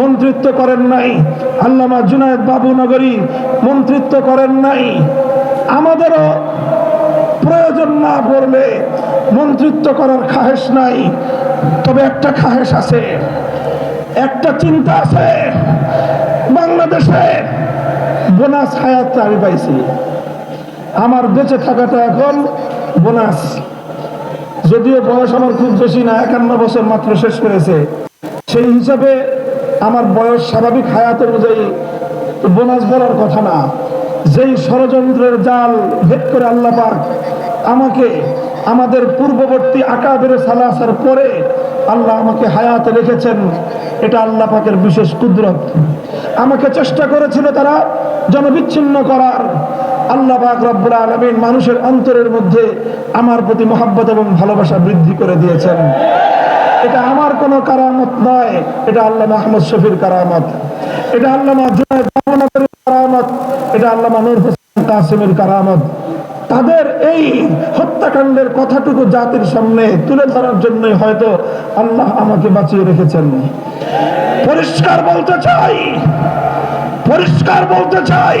মন্ত্রিত্ব করেন নাই। আল্লামা জুনায়দ বাবু নগরী মন্ত্রিত্ব করেন নাই। আমাদেরও প্রয়োজন না পড়লে মন্ত্রিত্ব করার খাহেস নাই। তবে একটা খাহেস আছে, একটা চিন্তা আছে। বাংলাদেশে বোনাস হায়াতটা আমি পাইছি। আমার বেঁচে থাকাটা এখন বোনাস। যদিও বয়স আমার খুব বেশি না, একান্ন বছর মাত্র শেষ করেছে। সেই হিসাবে আমার বয়স স্বাভাবিক হায়াত অনুযায়ী বোনাস বলার কথা না। যেই ষড়যন্ত্রের জাল ভেদ করে আল্লাহ পাক আমাকে আমাদের পূর্ববর্তী আকাবের সালাসার পরে আল্লাহ আমাকে হায়াতে রেখেছেন, এটা আল্লাহ পাকের বিশেষ কুদরত। আমাকে চেষ্টা করেছিল তারা জনবিচ্ছিন্ন করার। আল্লাহ পাক রব্বুল আলমিন মানুষের অন্তরের মধ্যে আমার প্রতি মহাব্বত এবং ভালোবাসা বৃদ্ধি করে দিয়েছেন। এটা আমার কোনো কারামত নয়। এটা আল্লাহ আহমদ শফির কারামত। এটা আল্লাহ কারামত। এটা আল্লাহ নূর হোসেন কাসিমের কারামত। তাদের এই হত্যাকাণ্ডের কথাটুকু জাতির সামনে তুলে ধরার জন্য হয়তো আল্লাহ আমাকে বাঁচিয়ে রেখেছেন। পরিষ্কার বলতে চাই, পরিষ্কার বলতে চাই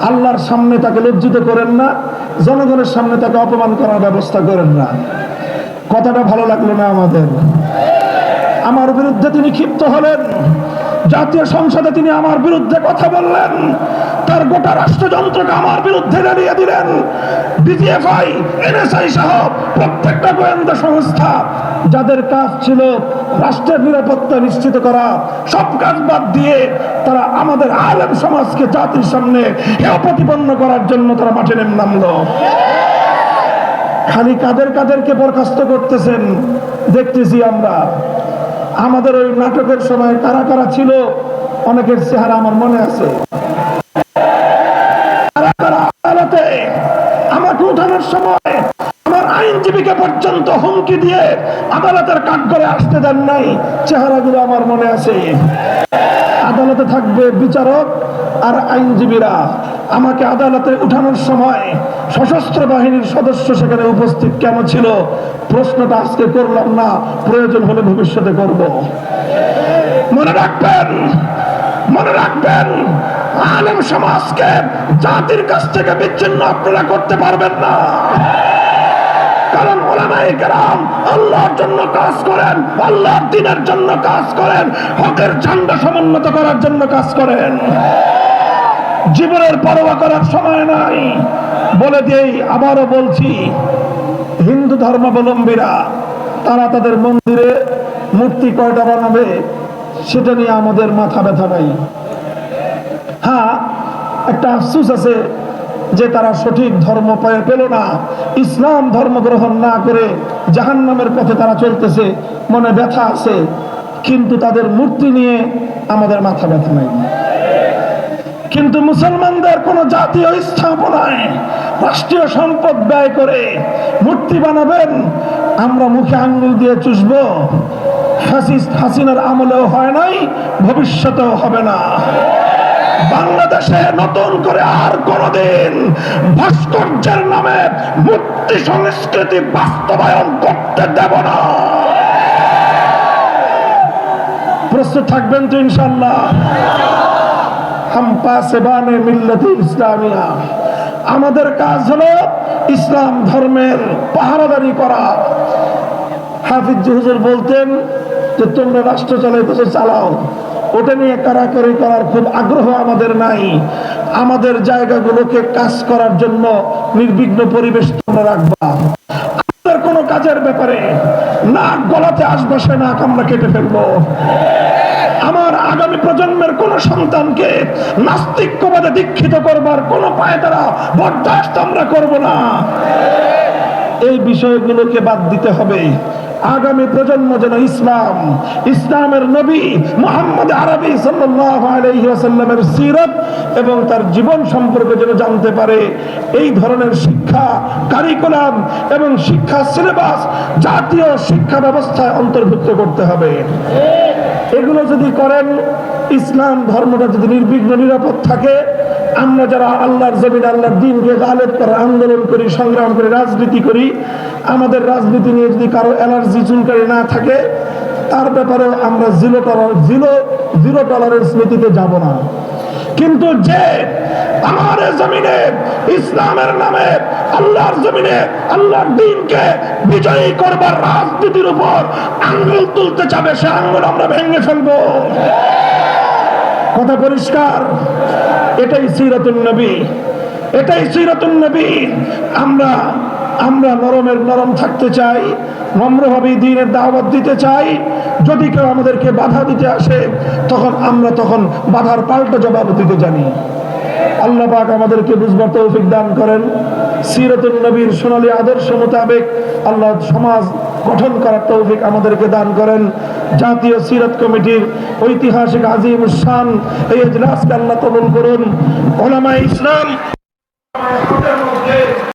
আল্লাহর সামনে তাকে লজ্জিত করেন না, জনগণের সামনে তাকে অপমান করার ব্যবস্থা করেন না। কথাটা ভালো লাগল না আমাদের। আমার বিরুদ্ধে তিনি ক্ষিপ্ত হলেন। জাতীয় সংসদে তিনি আমার বিরুদ্ধে কথা বললেন। তার গোটা রাষ্ট্রযন্ত্রকে আমার বিরুদ্ধে দাঁড়িয়ে দিলেন। ডিজিএফআই, এনএসআই সহ প্রত্যেকটা গোয়েন্দা সংস্থা যাদের কাজ ছিল রাষ্ট্রের নিরাপত্তা নিশ্চিত করা, সব কাজ বাদ দিয়ে তারা আমাদের আলেম সমাজকে জাতির সামনে প্রতিপন্ন করার জন্য তারা মাঠে নেমে নামলো। খালি কাদের কাদেরকে বরখাস্ত করতেছেন, দেখতেছি আমরা। আমাদের ওই নাটকের সময় কারা কারা ছিল, অনেকের চেহারা আমার মনে আছে। আমাকে উঠানোর সময় আইনজীবীকে পর্যন্ত হুমকি দিয়ে আদালতের কাঠ করে আসতে দেন নাই। চেহারাগুলো আমার মনে আছে। আদালতে থাকবে বিচারক আর আইনজীবীরা। আমাকে আদালতে উঠানোর সময় সশস্ত্র বাহিনীর সদস্য সেখানে উপস্থিত কেন ছিল? প্রশ্নটা আজকে করলাম না, প্রয়োজন হলে ভবিষ্যতে করব। মনে রাখবেন মনে রাখবেন, আলেম সমাজকে জাতির কাছ থেকে বিচ্ছিন্ন আপনারা করতে পারবেন না। কারণ ওলামায়ে কেরাম আল্লাহর জন্য কাজ করেন, আল্লাহর দিনের জন্য কাজ করেন, হকের ঝান্ডা সমুন্নত করার জন্য কাজ করেন। জীবনের পরোয়া করার সময় নাই। বলে দিয়েই আবারও বলছি, হিন্দু ধর্মাবলম্বীরা, তারা তাদের মন্দিরে মূর্তি কয়টা বানাবে, সেটা নিয়ে আমাদের মাথা ব্যথা নাই। হ্যাঁ একটা আফসুস আছে যে তারা সঠিক ধর্ম পেল না। ইসলাম ধর্ম গ্রহণ না করে জাহান নামের পথে তারা চলতেছে, মনে ব্যথা আছে, কিন্তু তাদের মূর্তি নিয়ে আমাদের মাথা ব্যথা নাই। কিন্তু মুসলমানদের কোন জাতীয় স্থাপনায় রাষ্ট্রীয় সম্পদ ব্যয় করে মূর্তি বানাবেন, আমরা মুখে আঙ্গুল দিয়ে চুষব হাসিস হাসিনার আমলেও হয় নাই, ভবিষ্যতেও হবে না। বাংলাদেশে নতুন করে আর কোনদিন ভাস্কর্যের নামে মূর্তি সংস্কৃতি বাস্তবায়ন করতে দেব না। প্রস্তুত থাকবেন তো ইনশাল্লাহ ইসলামিয়া। আমাদের কাজ হলো ইসলাম ধর্মের পাহারাদারি করা। হাফিজ হুজুর বলতেন যে, তোমরা রাষ্ট্র চালাইতেছো, চালাও। ওটা নিয়ে কারাকারি করার খুব আগ্রহ আমাদের নাই। আমাদের জায়গাগুলোকে কাজ করার জন্য নির্বিঘ্ন পরিবেশ তোমরা রাখবা। আমাদের কোনো কাজের ব্যাপারে নাক গলাতে আসবাসে নাক আমরা কেটে ফেলব। আমার আগামী প্রজন্মের কোন সন্তানকে নাস্তিক্যবাদে দীক্ষিত করবার কোন পায়ে তারা বরদাস্ত আমরা করব না। এই বিষয়গুলোকে বাদ দিতে হবে। আগামী প্রজন্ম যেন ইসলাম, ইসলামের নবী মোহাম্মদ আরবি সাল্লামের সিরত এবং তার জীবন সম্পর্কে যেন জানতে পারে। এই ধরনের শিক্ষা কারিকুলাম এবং শিক্ষা সিলেবাস জাতীয় শিক্ষা ব্যবস্থায় অন্তর্ভুক্ত করতে হবে। এগুলো যদি করেন, ইসলাম ধর্মটা যদি নির্বিঘ্ন নিরাপদ থাকে, আমরা যারা আল্লাহর জমিন, আল্লাহর দিনকে গালেব করে, আন্দোলন করি, সংগ্রাম করি, রাজনীতি করি আমাদের রাজনীতি নিয়ে যদি কারও অ্যালার্জি চুলকারি না থাকে, তার ব্যাপারে আমরা জিরো টলার জিরো জিরো টলারেন্স নীতিতে যাব না। কিন্তু যে আমার জমিনে, ইসলামের নামে আল্লাহর জমিনে আল্লাহর দিনকে বিজয়ী করবার রাজনীতির উপর আঙ্গুল তুলতে চাবে সে আঙ্গুল আমরা ভেঙে ফেলব। কথা পরিষ্কার? এটাই সিরাতুন নবী। এটাই সিরাতুন নবী। আমরা আমরা নরমের নরম থাকতে চাই, নম্রভাবে দিনের দাওয়াত দিতে চাই। যদি কেউ আমাদেরকে বাধা দিতে আসে, তখন আমরা তখন বাধার পাল্টা জবাব দিতে জানি। আল্লাহ পাক আমাদেরকে বুঝবার তৌফিক দান করেন। সিরাতুন নবীর সোনালী আদর্শ মোতাবেক আল্লাহ সমাজ গঠন করার তৌফিক আমাদেরকে দান করেন। জাতীয় সিরাত কমিটির ঐতিহাসিক আজিম শান এই এজলাসকে আল্লাহ কবুল করুন। ওলামা ইসলাম।